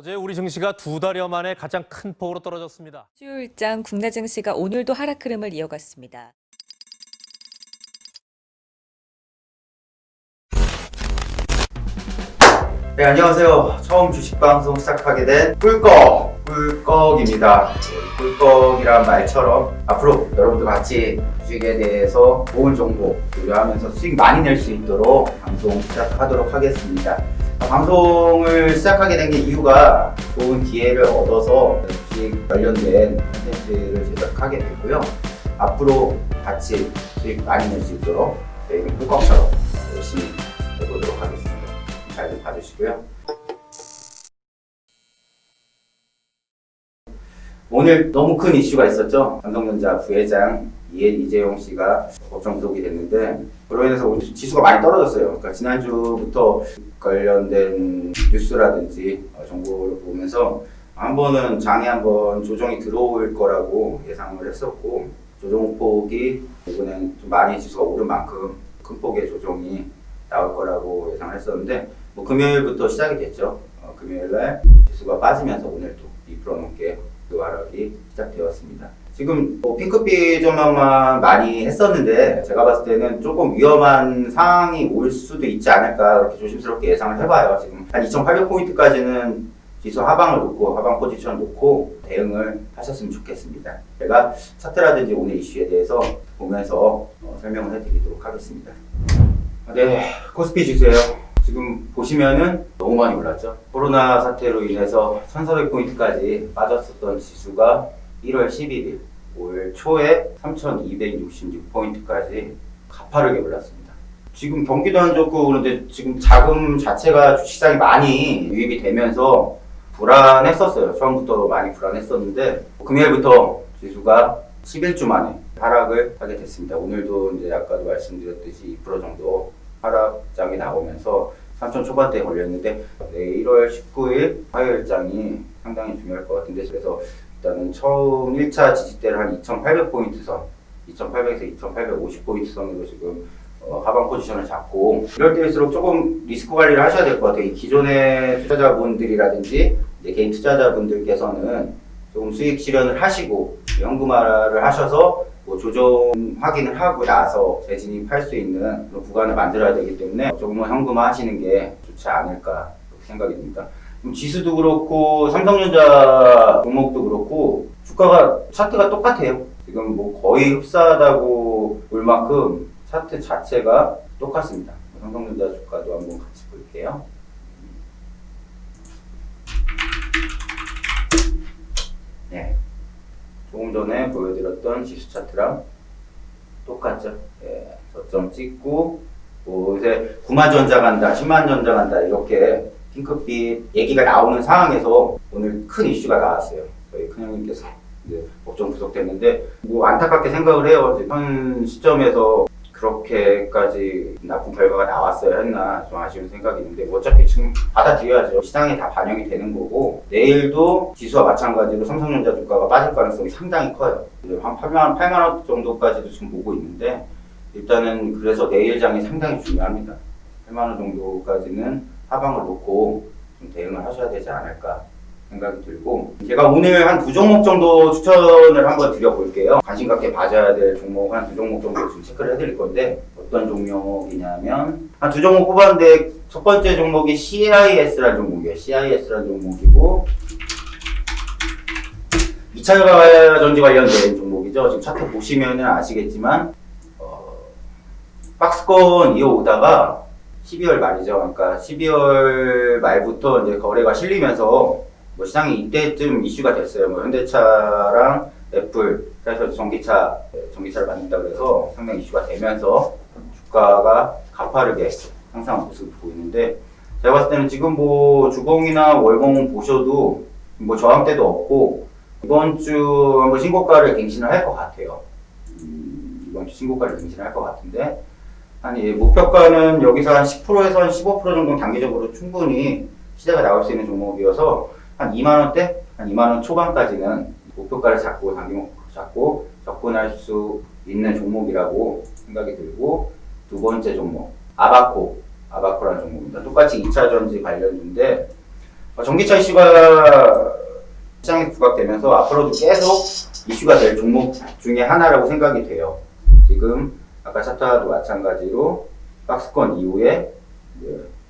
어제 우리 증시가 두 달여 만에 가장 큰 폭으로 떨어졌습니다. 수요일장 국내 증시가 오늘도 하락 흐름을 이어갔습니다. 네, 안녕하세요. 처음 주식방송 시작하게 된 꿀꺽, 꿀꺽입니다. 꿀꺽이란 말처럼 앞으로 여러분들 같이 주식에 대해서 좋은 정보 교류하면서 수익 많이 낼 수 있도록 방송 시작하도록 하겠습니다. 방송을 시작하게 된 게 이유가 좋은 기회를 얻어서 주식 관련된 콘텐츠를 제작하게 됐고요. 앞으로 같이 수익 많이 낼 수 있도록 저희는 꿀꺽처럼 열심히 해보도록 하겠습니다. 잘좀 봐주시고요. 오늘 너무 큰 이슈가 있었죠. 삼성전자 부회장 이해 이재용 씨가 법정 구속이 됐는데 그로 인해서 지수가 많이 떨어졌어요. 그러니까 지난주부터 관련된 뉴스라든지 어, 정보를 보면서 한 번은 장에 한 번 조정이 들어올 거라고 예상을 했었고 조정 폭이 이번엔 좀 많이 지수가 오른 만큼 큰 폭의 조정이 나올 거라고 예상을 했었는데 뭐 금요일부터 시작이 됐죠. 어, 금요일 날 지수가 빠지면서 오늘 또 2% 넘게 그 하락이 시작되었습니다. 지금 뭐 핑크빛 전망만 많이 했었는데 제가 봤을 때는 조금 위험한 상황이 올 수도 있지 않을까 그렇게 조심스럽게 예상을 해봐요. 지금 한 2,800포인트까지는 지수 하방을 놓고 하방 포지션을 놓고 대응을 하셨으면 좋겠습니다. 제가 차트라든지 오늘 이슈에 대해서 보면서 어, 설명을 해드리도록 하겠습니다. 네, 코스피 지수예요. 지금 보시면은 너무 많이 올랐죠. 코로나 사태로 인해서 1,400포인트까지 빠졌었던 지수가 1월 11일 올 초에 3,266포인트까지 가파르게 올랐습니다. 지금 경기도 안 좋고 그런데 지금 자금 자체가 주시장이 많이 유입이 되면서 불안했었어요. 처음부터 많이 불안했었는데 금요일부터 지수가 11주 만에 하락을 하게 됐습니다. 오늘도 이제 아까도 말씀드렸듯이 2% 정도 하락장이 나오면서 3천 초반대에 걸렸는데 네, 1월 19일 화요일장이 상당히 중요할 것 같은데 그래서 일단은 처음 1차 지지대를 한 2,800포인트 선 2,800에서 2,850포인트 선으로 지금 어, 하방 포지션을 잡고 이럴 때일수록 조금 리스크 관리를 하셔야 될 것 같아요. 이 기존의 투자자분들이라든지 이제 개인 투자자분들께서는 조금 수익 실현을 하시고 현금화를 하셔서 뭐 조정 확인을 하고 나서 재진입할 수 있는 그런 구간을 만들어야 되기 때문에 조금은 현금화 하시는 게 좋지 않을까 생각이 듭니다. 지수도 그렇고 삼성전자 종목도 그렇고 주가가 차트가 똑같아요. 지금 뭐 거의 흡사하다고 볼 만큼 차트 자체가 똑같습니다. 삼성전자 주가도 한번 같이 볼게요. 네. 조금 전에 보여드렸던 지수 차트랑 똑같죠. 예, 저점 찍고 뭐 요새 9만 전자 간다, 10만 전자 간다 이렇게 핑크빛 얘기가 나오는 상황에서 오늘 큰 이슈가 나왔어요. 저희 큰 형님께서 이제 법정 구속됐는데 뭐 안타깝게 생각을 해요. 현 시점에서 그렇게까지 나쁜 결과가 나왔어야 했나 좀 아쉬운 생각이 있는데 뭐 어차피 지금 받아들여야죠. 시장에 다 반영이 되는 거고 내일도 지수와 마찬가지로 삼성전자 주가가 빠질 가능성이 상당히 커요. 한 8만, 8만 원 정도까지도 지금 보고 있는데 일단은 그래서 내일 장이 상당히 중요합니다. 8만 원 정도까지는 하방을 놓고 좀 대응을 하셔야 되지 않을까 생각이 들고 제가 오늘 한 두 종목 정도 추천을 한번 드려볼게요. 관심 갖게 봐줘야 될 종목 한 두 종목 정도 지금 체크를 해드릴 건데 어떤 종목이냐면 한 두 종목 뽑았는데 첫 번째 종목이 CIS라는 종목이에요. CIS라는 종목이고 2차 전지 관련된 종목이죠. 지금 차트 보시면은 아시겠지만 어, 박스권 이어오다가 12월 말이죠. 그러니까 12월 말부터 이제 거래가 실리면서 뭐 시장이 이때쯤 이슈가 됐어요. 뭐 현대차랑 애플, 그래서 전기차, 전기차를 만든다 그래서 상당히 이슈가 되면서 주가가 가파르게 상승한 모습을 보이는데 제가 봤을 때는 지금 뭐 주봉이나 월봉 보셔도 뭐 저항대도 없고 이번 주 한번 신고가를 갱신을 할 것 같아요. 음, 이번 주 신고가를 갱신을 할것 같은데 한이 목표가는 여기서 한 10%에서 한 15% 정도 단기적으로 충분히 시세가 나올 수 있는 종목이어서 한 2만 원대, 한 2만 원 초반까지는 목표가를 잡고 단기 목표 잡고 접근할 수 있는 종목이라고 생각이 들고 두 번째 종목 아바코, 아바코라는 종목입니다. 똑같이 2차 전지 관련주인데 어, 전기차 이슈가 시장에 부각되면서 앞으로도 계속 이슈가 될 종목 중에 하나라고 생각이 돼요. 지금 아까 차트와도 마찬가지로 박스권 이후에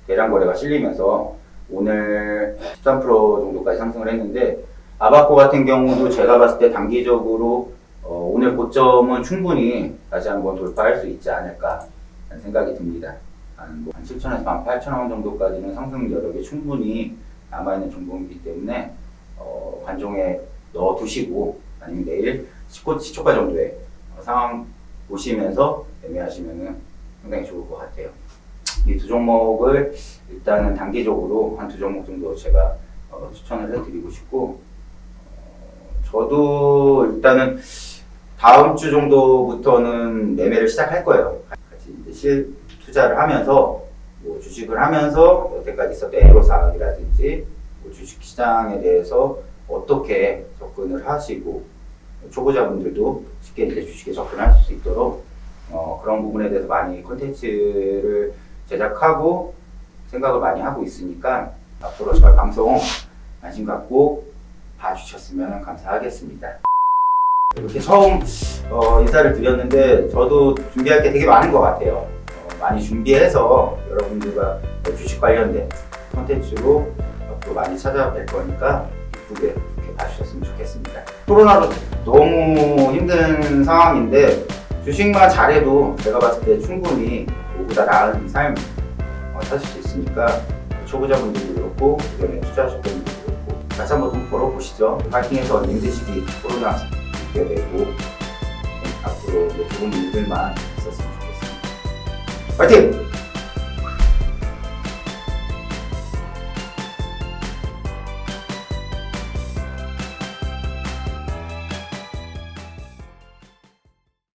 대량 거래가 실리면서 오늘 13% 정도까지 상승을 했는데 아바코 같은 경우도 제가 봤을 때 단기적으로 어, 오늘 고점은 충분히 다시 한번 돌파할 수 있지 않을까 생각이 듭니다. 한, 뭐, 한 7천에서 한 8천 원 정도까지는 상승 여력이 충분히 남아있는 종목이기 때문에 어, 관종에 넣어 두시고 아니면 내일 시초, 시초가 정도의 어, 상황 보시면서 매매하시면 상당히 좋을 것 같아요. 이 두 종목을 일단은 단기적으로 한 두 종목 정도 제가 어, 추천을 해드리고 싶고 어, 저도 일단은 다음 주 정도부터는 매매를 시작할 거예요. 같이 이제 실 투자를 하면서 뭐 주식을 하면서 여태까지 있었던 애로 사항이라든지 뭐 주식 시장에 대해서 어떻게 접근을 하시고 초보자분들도 쉽게 이제 주식에 접근할 수 있도록 어, 그런 부분에 대해서 많이 콘텐츠를 제작하고 생각을 많이 하고 있으니까 앞으로 저희 방송 관심 갖고 봐주셨으면 감사하겠습니다. 이렇게 처음 어, 인사를 드렸는데 저도 준비할 게 되게 많은 것 같아요. 어, 많이 준비해서 여러분들과 주식 관련된 콘텐츠로 앞으로 많이 찾아뵐 거니까 이쁘게 이렇게 봐주셨으면 좋겠습니다. 코로나로 너무 힘든 상황인데 주식만 잘해도 제가 봤을 때 충분히 그보다 나은 삶 어, 사실 수 있으니까 초보자분들도 그렇고 그다음에 투자하실 분들도 그렇고 다시 한번 좀 걸어보시죠. 파이팅해서 힘드시기 코로나 이겨내고 앞으로 뭐 좋은 일들만 있었으면 좋겠습니다. 파이팅!